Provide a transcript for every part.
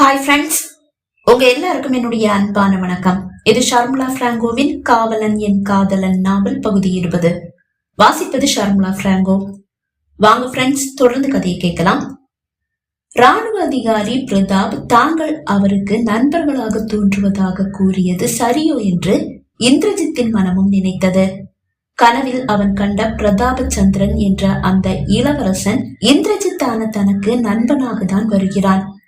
Hi friends உங்க எல்லாருக்கும் என்னுடைய அன்பான வணக்கம். இது ஷர்முலா பிராங்கோவின் காவலன் என் காதலன் நாவல் பகுதி இருபது. வாசிப்பது ஷர்முலா பிராங்கோ. வாங்க ஃப்ரெண்ட்ஸ் தொடர்ந்து கதையை கேட்கலாம். ராணுவ அதிகாரி பிரதாப் தாங்கள் அவருக்கு நண்பர்களாக தோன்றுவதாக கூறியது சரியோ என்று இந்திரஜித்தின் மனமும் நினைத்தது. கனவில் அவன் கண்ட பிரதாபச்சந்திரன் என்ற அந்த இளவரசன் இந்திரஜித்தான தனக்கு நண்பனாக தான் வருகிறான்.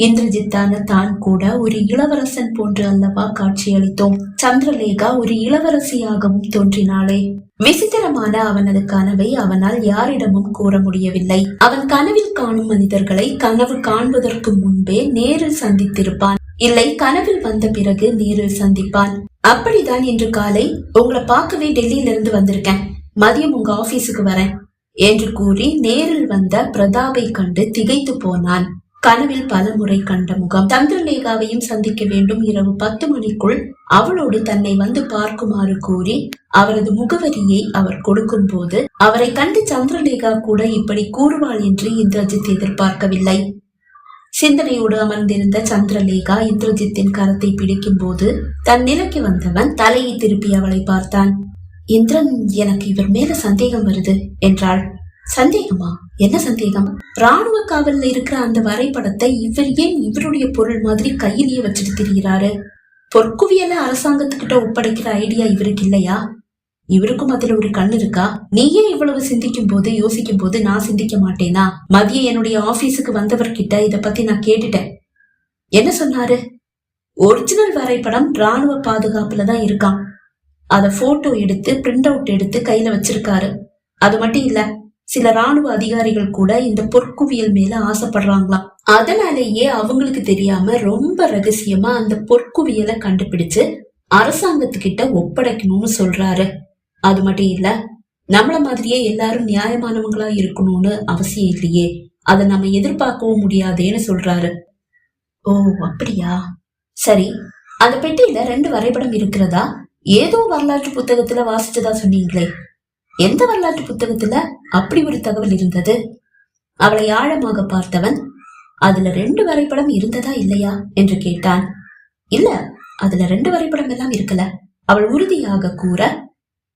இந்திரஜித்தான தான் கூட ஒரு இளவரசன் போன்று அல்லவா காட்சியளித்தோம். சந்திரலேகா ஒரு இளவரசியாகவும் தோன்றினாளே. விசித்திரமான அவனது கனவை அவனால் யாரிடமும் கூற முடியவில்லை. அவன் கனவில் காணும் மனிதர்களை கனவு காண்பதற்கு முன்பே நேரில் சந்தித்திருப்பான். இல்லை கனவில் வந்த பிறகு நேரில் சந்திப்பான். அப்படிதான் இன்று காலை உங்களை பார்க்கவே டெல்லியில இருந்து வந்திருக்கேன். மதியம் உங்க ஆபீஸுக்கு வரேன். என்று கூறி நேரில் வந்த பிரதாபை கண்டு திகைத்து போனான். கனவில் பல முறை கண்ட முகம். சந்திரலேகாவையும் சந்திக்க வேண்டும். இரவு பத்து மணிக்குள் அவளோடு தன்னை வந்து பார்க்குமாறு கூறி அவரது முகவரியை அவர் கொடுக்கும் போது அவரை கண்டு சந்திரலேகா கூட இப்படி கூறுவாள் என்று இந்திரஜித் எதிர்பார்க்கவில்லை. சிந்தனையோடு அமர்ந்திருந்த சந்திரலேகா இந்திரஜித்தின் கரத்தை பிடிக்கும் போது தன் நிலைக்கு வந்தவன் தலையை திருப்பி அவளை பார்த்தான். இந்திரன் எனக்கு இவர் மேல சந்தேகம் வருது என்றாள். சந்தேகமா? என்ன சந்தேகம்? ராணுவ காவல்ல இருக்கிற அந்த வரைபடத்தை இவர் ஏன் இவருடைய பொருள் மாதிரி கையிலேயே வச்சுட்டு திரிகிறாரு பொற்குவியல அரசாங்கத்துக்கிட்ட ஒப்படைக்கிற ஐடியா இவருக்கு இல்லையா? இவருக்கும் அதுல ஒரு கண் இருக்கா? நீயே இவ்வளவு சிந்திக்கும் போது யோசிக்கும் போது நான் சிந்திக்க மாட்டேனா? மதியம் என்னுடைய ஆபீஸுக்கு வந்தவர்கிட்ட இத பத்தி நான் கேட்டுட்டேன். என்ன சொன்னாரு? ஒரிஜினல் வரைபடம் ராணுவ பாதுகாப்புல தான் இருக்கான் அத போட்டோ எடுத்து பிரிண்ட் அவுட் எடுத்து கையில வச்சிருக்காரு. அது மட்டும் இல்ல சில ராணுவ அதிகாரிகள் கூட இந்த பொற்குவியல் மேல ஆசைப்படுறாங்களாம் அதனாலேயே அவங்களுக்கு தெரியாம ரொம்ப ரகசியமா அந்த பொற்குவியலை கண்டுபிடிச்சு அரசாங்கத்துக்கிட்ட ஒப்படைக்கணும்னு சொல்றாரு. அது மட்டும் இல்ல நம்மள மாதிரியே எல்லாரும் நியாயமானவங்களா இருக்கணும்னு அவசியம் இல்லையே. அதை நம்ம எதிர்பார்க்கவும் முடியாதேன்னு சொல்றாரு. ஓ அப்படியா? சரி அந்த பெட்டியில ரெண்டு வரைபடம் இருக்கிறதா? ஏதோ வரலாற்று புத்தகத்துல வாசிச்சதா சொன்னீங்களே. எந்த வரலாற்று புத்தகத்துல அப்படி ஒரு தகவல் இருந்தது? அவளை ஆழமாக பார்த்தவன் அதுல ரெண்டு வரைபடம் இருந்ததா இல்லையா? என்று கேட்டான். இல்ல அதுல ரெண்டு வரைபடம் எல்லாம் இருக்கல. அவள் உறுதியாக கூற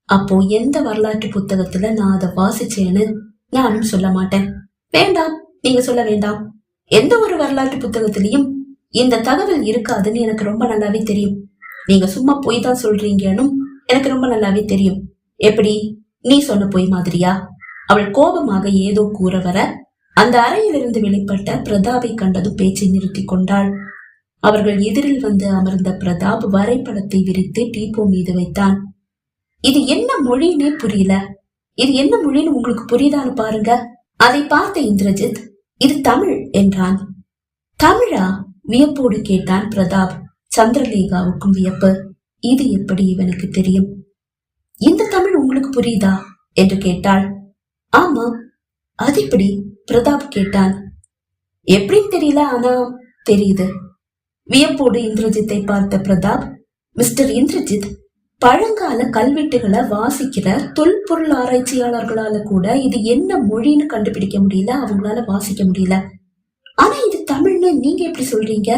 அப்போ எந்த வரலாற்று புத்தகத்துல நான் அதை வாசிச்சேன்னு நானும் சொல்ல மாட்டேன். வேண்டாம் நீங்க சொல்ல வேண்டாம். எந்த ஒரு வரலாற்று புத்தகத்திலையும் இந்த தகவல் இருக்காதுன்னு எனக்கு ரொம்ப நல்லாவே தெரியும். நீங்க சும்மா போய் தான் சொல்றீங்கன்னு எனக்கு ரொம்ப நல்லாவே தெரியும். எப்படி? நீ சொன்ன பொய் மாதிரியா? அவள் கோபமாக ஏதோ கூற வர அந்த அறையிலிருந்து வெளிப்பட்ட பிரதாபை கண்டது பேச்சை நிறுத்தி கொண்டாள். அவர்கள் எதிரில் வந்து அமர்ந்த பிரதாப் வரைபடத்தை விரித்து டீப்போ மீது வைத்தான். இது என்ன மொழின்னே புரியல. இது என்ன மொழின்னு உங்களுக்கு புரியுதான்னு பாருங்க. அதை பார்த்த இந்திரஜித் இது தமிழ் என்றான். தமிழா? வியப்போடு கேட்டான் பிரதாப். சந்திரலேகாவுக்கும் வியப்பு. இது எப்படி இவனுக்கு தெரியும்? இந்த தமிழ் உங்களுக்கு புரியுதா? என்று கேட்டாள். ஆமா அது எப்படி பிரதாப் கேட்டான். எப்படின்னு தெரியல ஆனா தெரியுது. வியப்போடு இந்திரஜித்தை பார்த்த பிரதாப் மிஸ்டர் இந்திரஜித் பழங்கால கல்வெட்டுகளை வாசிக்கிற தொல்பொருள் ஆராய்ச்சியாளர்களால கூட இது என்ன மொழின்னு கண்டுபிடிக்க முடியல அவங்களால வாசிக்க முடியல. ஆனா இது தமிழ்னு நீங்க எப்படி சொல்றீங்க?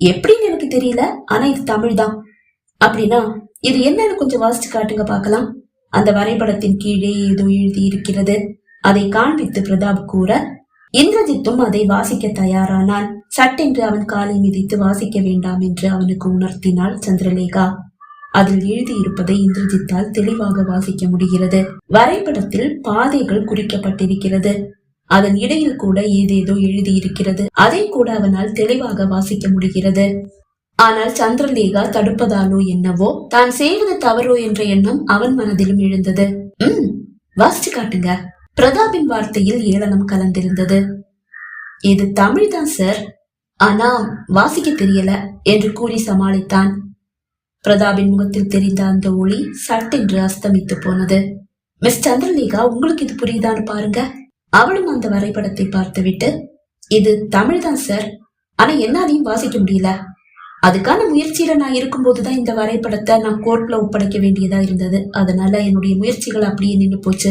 எப்படின்னு எனக்கு தெரியல ஆனா இது தமிழ் தான் அப்படின்னா இது என்னன்னு கொஞ்சம் வாசிச்சு காட்டுங்க பார்க்கலாம். அந்த வரைபடத்தின் கீழே ஏதோ எழுதி இருக்கிறது அதை காண்பித்து பிரதாப் கூற இந்திரஜித்தும் அதை வாசிக்க தயாரானான். சட்டென்று அவன் காலை மிதித்து வாசிக்க வேண்டாம் என்று அவனுக்கு உணர்த்தினாள் சந்திரலேகா. அதில் எழுதியிருப்பதை இந்திரஜித்தால் தெளிவாக வாசிக்க முடிகிறது. வரைபடத்தில் பாதைகள் குறிக்கப்பட்டிருக்கிறது. அதன் இடையில் கூட ஏதேதோ எழுதியிருக்கிறது. அதை கூட அவனால் தெளிவாக வாசிக்க முடிகிறது. ஆனால் சந்திரலேகா தடுப்பதாலோ என்னவோ? தான் செய்வது தவறோ என்ற எண்ணம் அவன் மனதிலும் எழுந்தது. ம் வாசிச்சு காட்டுங்க. பிரதாபின் வார்த்தையில் ஏளனம் கலந்திருந்தது. இது தமிழ் தான் சார். ஆனா வாசிக்க தெரியல என்று கூறி சமாளித்தான். பிரதாபின் முகத்தில் தெரிந்த அந்த ஒளி சட்டென்று அஸ்தமித்து போனது. மிஸ் சந்திரலேகா உங்களுக்கு இது புரியுதான்னு பாருங்க. அவளும் அந்த வரைபடத்தை பார்த்துவிட்டு இது தமிழ் தான் சார். ஆனா என்னாலையும் வாசிக்க முடியல. அதுக்கான முயற்சியில நான் இருக்கும்போது தான் இந்த வரைபடத்தை நான் கோர்ட்ல ஒப்படைக்க வேண்டியதா இருந்தது. அதனால என்னுடைய முயற்சிகள் அப்படியே நின்று போச்சு.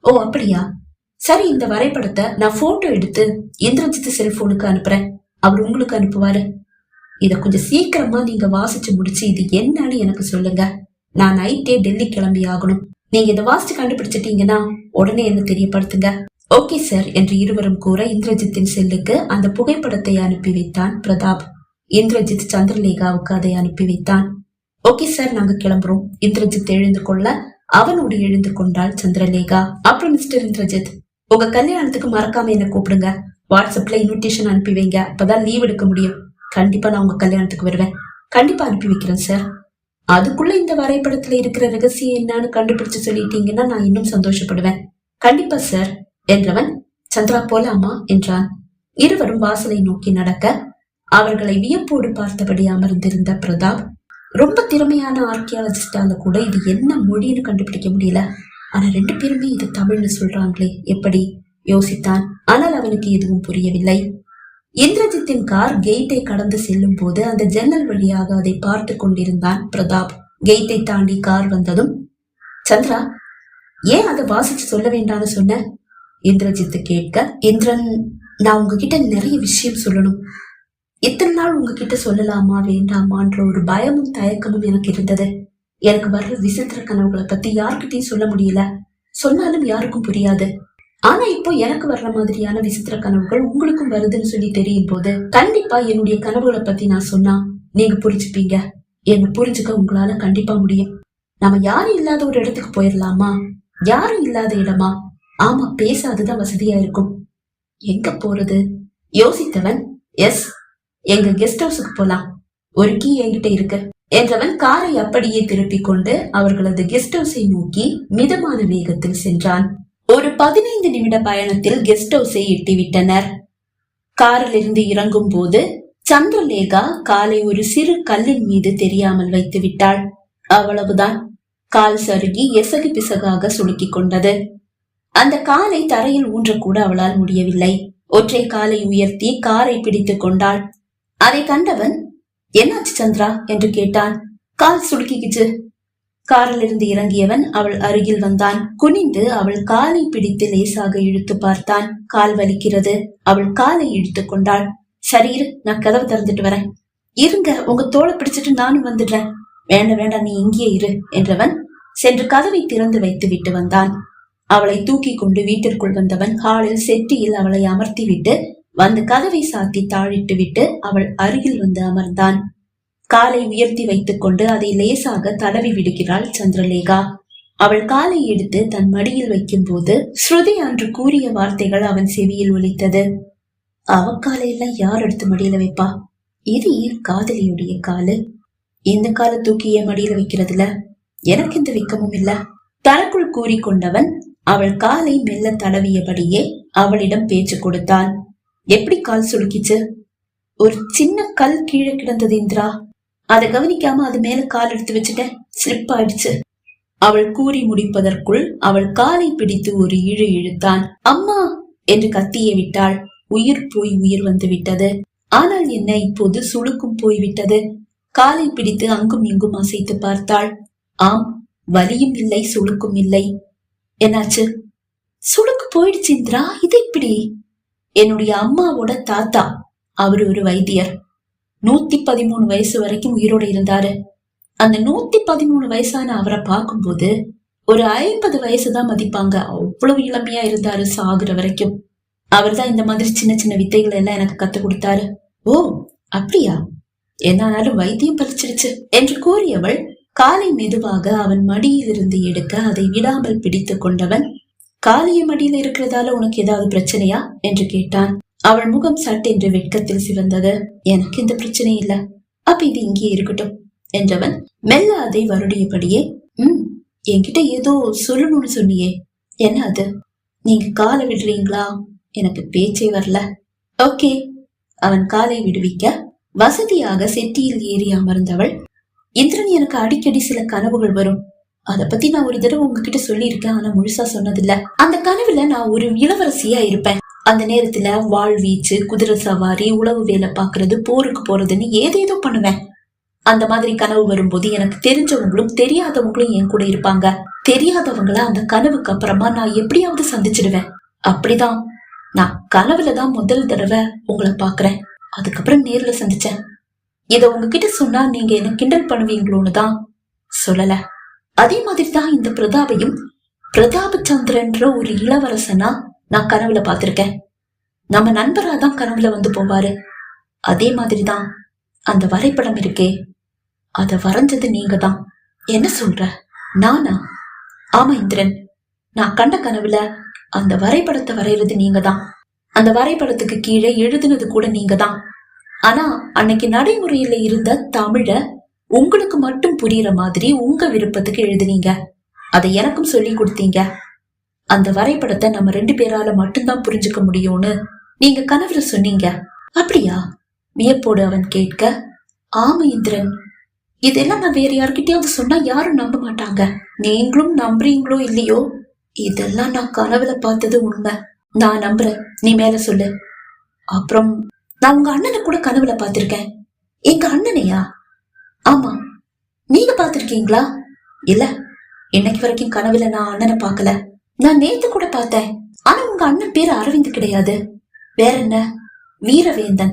ஓ அப்படியா? சரி இந்த வரைபடத்தை நான் போட்டோ எடுத்து இந்திரஜித் செல்போனுக்கு அனுப்புறேன். அவர் உங்களுக்கு அனுப்புவாரு. இத கொஞ்சம் சீக்கிரமா நீங்க வாசிச்சு முடிச்சு இது என்னன்னு எனக்கு சொல்லுங்க. நான் நைட்டே டெல்லி கிளம்பி ஆகணும். நீங்க இதை வாசிச்சு கண்டுபிடிச்சிட்டீங்கன்னா உடனே என்ன தெரியப்படுத்துங்க? ஓகே சார் என்று இருவரும் கூற இந்திரஜித்தின் செல்லுக்கு அந்த புகைப்படத்தை அனுப்பி வைத்தான் பிரதாப். இந்திரஜித் சந்திரலேகாவுக்கு அதை அனுப்பி வைத்தான். ஓகே சார் நாங்க கிளம்புறோம். இந்திரஜித் எழுந்து கொள்ள அவனோடு எழுந்து கொண்டாள் சந்திரலேகா. அப்புறம் மிஸ்டர் இந்திரஜித் உங்க கல்யாணத்துக்கு மறக்காம என்ன கூப்பிடுங்க. வாட்ஸ்அப்ல இன்விடேஷன் அனுப்பி வைங்க. அப்பதான் லீவ் எடுக்க முடியும். கண்டிப்பா நான் உங்க கல்யாணத்துக்கு வருவேன். கண்டிப்பா அனுப்பி வைக்கிறேன் சார். அதுக்குள்ள இந்த வரைபடத்துல இருக்கிற ரகசியம் என்னன்னு கண்டுபிடிச்சு சொல்லிட்டீங்கன்னா நான் இன்னும் சந்தோஷப்படுவேன். கண்டிப்பா சார் என்றவன் சந்திரா போலாமா? என்றான். இருவரும் வாசலை நோக்கி நடக்க அவர்களை வியப்போடு பார்த்தபடி அமர்ந்திருந்த பிரதாப் ரொம்ப திறமையான ஆர்கியாலஜிஸ்டால கூட இது என்ன மொழின்னு கண்டுபிடிக்க முடியல. ஆனா ரெண்டு பேருமே இது தமிழ்னு சொல்றாங்களே எப்படி? யோசித்தான். ஆனால் அவனுக்கு எதுவும் புரியவில்லை. இந்திரஜித்தின் கார் கேட்டை கடந்து செல்லும் போது அந்த ஜன்னல் வழியாக அதை பார்த்து கொண்டிருந்தான் பிரதாப். கேட்டை தாண்டி கார் வந்ததும் சந்திரா ஏன் அதை வாசிச்சு சொல்ல வேண்டாம்னு சொன்ன? இந்திரஜித் கேட்க இந்திரன் நான் உங்ககிட்ட நிறைய விஷயம் சொல்லணும். இத்தனை நாள் உங்ககிட்ட சொல்லலாமா வேண்டாமான்ற ஒரு பயமும் தயக்கமும் எனக்கு இருந்தது. எனக்கு வர்ற விசித்திர கனவுகளை பத்தி யார்கிட்டயும் சொல்ல முடியல. சொன்னாலும் யாருக்கும் புரியாது. ஆனா இப்போ எனக்கு வர்ற மாதிரியான விசித்திர கனவுகள் உங்களுக்கும் வருதுன்னு சொல்லி தெரியும் போது கண்டிப்பா என்னுடைய கனவுகளை பத்தி நான் சொன்னா நீங்க புரிஞ்சுப்பீங்க. என்ன புரிஞ்சுக்க உங்களால கண்டிப்பா முடியும். நாம யாரும் இல்லாத ஒரு இடத்துக்கு போயிடலாமா யாரும் இல்லாத இடமா? ஆமா பேசாததான் வசதியா இருக்கும். எங்க போறது? யோசித்தவன் எஸ். எங்க கெஸ்ட் ஹவுஸுக்கு போலாம். ஒரு கீ என்கிட்ட இருக்கு. என்றவன் காரை அப்படியே திருப்பிக் கொண்டு அவர்களது கெஸ்ட் ஹவுஸை நோக்கி மிதமான வேகத்தில் சென்றான். ஒரு பதினைந்து நிமிட பயணத்தில் கெஸ்ட் ஹவுஸை எட்டிவிட்டனர். காரில் இருந்து இறங்கும் போது சந்திரலேகா காலை ஒரு சிறு கல்லின் மீது தெரியாமல் வைத்து விட்டாள். அவ்வளவுதான். கால் சருகி எசகு பிசகாக சுளுக்கிக் கொண்டது. அந்த காலை தரையில் ஊன்றக்கூட அவளால் முடியவில்லை. ஒற்றை காலை உயர்த்தி காரை பிடித்துக் கொண்டாள். அதை கண்டவன் என்னாச்சு சந்திரா? என்று கேட்டான். கால் சுடுக்கிக்கிச்சு காரில் இருந்து இறங்கியவன் அவள் அருகில் வந்தான். குனிந்து அவள் காலை பிடித்து லேசாக இழுத்து பார்த்தான். கால் வலிக்கிறது. அவள் காலை இழுத்து கொண்டாள். சரி இரு நான் கதவு திறந்துட்டு வரேன். இருங்க உங்க தோலை பிடிச்சிட்டு நானும் வந்துடுறேன். வேண்டாம் வேண்டாம் நீ இங்கேயே இரு என்றவன் சென்று கதவை திறந்து வைத்து விட்டு வந்தான். அவளை தூக்கி கொண்டு வீட்டிற்குள் வந்தவன் ஹாலில் செட்டியில் அவளை அமர்த்தி விட்டு வந்து கதவை சாத்தி தாழிட்டு விட்டு அவள் அருகில் வந்து அமர்ந்தான். காலை உயர்த்தி வைத்துக் கொண்டு அதை லேசாக தடவி விடுகிறாள் சந்திரலேகா. அவள் காலை எடுத்து தன் மடியில் வைக்கும் போது ஸ்ருதி அன்று கூறிய வார்த்தைகள் அவன் செவியில் ஒலித்தது. அவ காலையெல்லாம் யார் எடுத்து மடியில வைப்பா? இது ஏன் காதலியுடைய காலு? இந்த கால தூக்கிய மடியில வைக்கிறதுல? எனக்கு எந்த விக்கமும் இல்ல. தனக்குள் கூறிக்கொண்டவன் அவள் காலை மெல்ல தடவியபடியே அவளிடம் பேச்சு கொடுத்தான். எப்படி கால் சுளுக்கிச்சு? ஒரு சின்ன கல் கீழே கிடந்தது இந்திரா. அதை கவனிக்காம அது மேல கால் எடுத்து வச்சுட்டேன். ஸ்லிப் ஆயிடுச்சு. அவள் கூறி முடிப்பதற்குள் அவள் காலை பிடித்து ஒரு இழு இழுத்தான். அம்மா! என்று கத்திய விட்டாள். உயிர் போய் உயிர் வந்து விட்டது. ஆனால் என்ன இப்போது சுளுக்கும் போய்விட்டது காலை பிடித்து அங்கும் இங்கும் அசைத்து பார்த்தாள். ஆம் வலியும் இல்லை சுளுக்கும் இல்லை. என்னாச்சு? சுளுக்கு போயிடுச்சு இந்திரா. இது இப்படி என்னுடைய அம்மாவோட தாத்தா. அவர் ஒரு வைத்தியர். நூத்தி பதிமூணு வயசு வரைக்கும் உயிரோட இருந்தாரு. அந்த நூத்தி பதிமூணு வயசான அவரை பார்க்கும்போது ஒரு ஐம்பது வயசுதான் மதிப்பாங்க. அவ்வளவு இளமையா இருந்தாரு சாகுற வரைக்கும். அவர் தான் இந்த மாதிரி சின்ன சின்ன வித்தைகள் எல்லாம் எனக்கு கத்து கொடுத்தாரு. ஓ அப்படியா? என்னாலும் வைத்தியம் பறிச்சிருச்சு என்று கூறியவள் காலை மெதுவாக அவன் மடியிலிருந்து எடுக்க அதை விடாமல் பிடித்து கொண்டவன் காலிய மடியில இருக்கிறதால உனக்கு ஏதாவது பிரச்சனையா? என்று கேட்டான். அவள் முகம் சட்டென்று வெட்கத்தில் சிவந்தது. எனக்கு இந்த பிரச்சனை இல்ல. அப்ப இது இங்கே இருக்கட்டும் என்றவன் மெல்ல அதை வருடியபடியே உம் என்கிட்ட ஏதோ சொல்லணும்னு சொன்னியே. என்ன அது? நீங்க காலை விடுறீங்களா? எனக்கு பேச்சே வரல. ஓகே அவன் காலை விடுவிக்க வசதியாக செட்டியில் ஏறி அமர்ந்தவள். இந்திரன் எனக்கு அடிக்கடி சில கனவுகள் வரும். அத பத்தி நான் ஒரு தடவை உங்ககிட்ட சொல்லியிருக்கேன் ஆனா முழுசா சொன்னதில்ல. அந்த கனவுல நான் ஒரு இளவரசியா இருப்பேன். அந்த நேரத்துல வாழ்வீச்சு குதிரை சவாரி உழவு வேலை பாக்குறது போருக்கு போறதுன்னு ஏதேதோ பண்ணுவேன். அந்த மாதிரி கனவு வரும்போது எனக்கு தெரிஞ்சவங்களும் தெரியாதவங்களும் என் கூட இருப்பாங்க. தெரியாதவங்கள அந்த கனவுக்கு அப்புறமா நான் எப்படியாவது சந்திச்சிடுவேன். அப்படிதான். நான் கனவுல தான் முதல் தடவை உங்களை பாக்குறேன். அதுக்கப்புறம் நேர்ல சந்திச்சேன். இத உங்ககிட்ட சொன்னா நீங்க என்ன கிண்டல் பண்ணுவீங்களோன்னு தான் சொல்லல. அதே மாதிரி தான் இந்த பிரதாபையும் பிரதாபச்சந்திரன்ற ஒரு இளவரசனா நான் கனவுல பார்த்திருக்கேன். நம்ம நண்பரா தான் கனவுல வந்து போவாரு. அதே மாதிரி தான் அந்த வரைபடம் இருக்கே. அதை வரைஞ்சது நீங்க தான் என்ன சொல்ற? நானா? ஆமா இந்திரன். நான் கண்ட கனவுல அந்த வரைபடத்தை வரைகிறது நீங்க தான் அந்த வரைபடத்துக்கு கீழே எழுதுனது கூட நீங்க தான் ஆனா அன்னைக்கு நடைமுறையில இருந்த தமிழ உங்களுக்கு மட்டும் புரியுற மாதிரி உங்க விருப்பத்துக்கு எழுதுனீங்க. அதை எனக்கும் சொல்லி கொடுத்தீங்க. அந்த வரைபடத்தை நம்ம ரெண்டு பேரால மட்டும்தான் புரிஞ்சுக்க முடியும்னு நீங்க கனவுல சொன்னீங்க. அப்படியா? வியப்போடு அவன் கேட்க ஆம இந்திரன். இதெல்லாம் நான் வேற யார்கிட்டயாவது சொன்னா யாரும் நம்ப மாட்டாங்க. நீங்களும் நம்புறீங்களோ இல்லையோ? இதெல்லாம் நான் கனவுல பார்த்தது உண்மை. நான் நம்புறேன். நீ மேல சொல்லு. அப்புறம் நான் உங்க அண்ணனை கூட கனவுல பார்த்திருக்கேன். எங்க அண்ணனையா? ஆமா. நீங்க பாத்திருக்கீங்களா இல்ல இன்னைக்கு வரைக்கும் கனவுல நான் அண்ணனை பார்க்கல. நான் நேத்து கூட பார்த்தேன். ஆனா உங்க அண்ணன் பேரு அரவிந்த் கிடையாது. வேற என்ன? வீரவேந்தன்.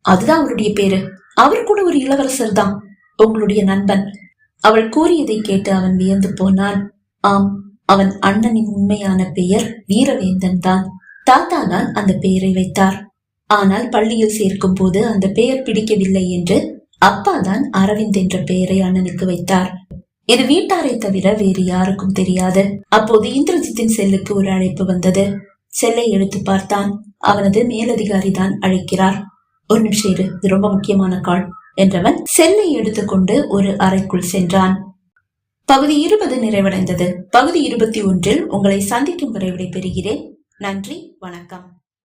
அதுதான் அவருடைய பேரு. அவர் கூட ஒரு இளவரசர் தான். உங்களுடைய நண்பன். அவள் கூறியதை கேட்டு அவன் வியந்து போனான். ஆம் அவன் அண்ணனின் உண்மையான பெயர் வீரவேந்தன் தான். தாத்தா தான் அந்த பெயரை வைத்தார். ஆனால் பள்ளியில் சேர்க்கும் போது அந்த பெயர் பிடிக்கவில்லை என்று அப்பா தான் அரவிந்த் என்ற பெயரை அண்ணனுக்கு வைத்தார். இது வீட்டாரை தவிர வேறு யாருக்கும் தெரியாது. அப்போது இந்திரஜித்தின் செல்லுக்கு ஒரு அழைப்பு வந்தது. செல்லை எடுத்து பார்த்தான். அவனது மேலதிகாரி தான் அழைக்கிறார். ஒரு நிமிஷம் இரு இது ரொம்ப முக்கியமான கால் என்றவன் செல்லை எடுத்துக்கொண்டு ஒரு அறைக்குள் சென்றான். பகுதி இருபது நிறைவடைந்தது. பகுதி இருபத்தி ஒன்றில் உங்களை சந்திக்கும் வரை விடைபெறுகிறேன். நன்றி வணக்கம்.